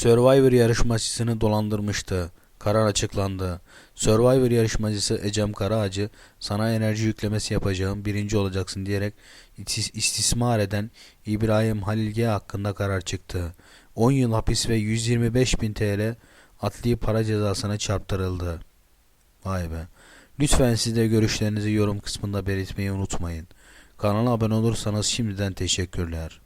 Survivor yarışmacısını dolandırmıştı. Karar açıklandı. Survivor yarışmacısı Ecem Karaağacı sana enerji yüklemesi yapacağım birinci olacaksın diyerek istismar eden İbrahim Halilge hakkında karar çıktı. 10 yıl hapis ve 125 bin TL adli para cezasına çarptırıldı. Vay be. Lütfen siz de görüşlerinizi yorum kısmında belirtmeyi unutmayın. Kanala abone olursanız şimdiden teşekkürler.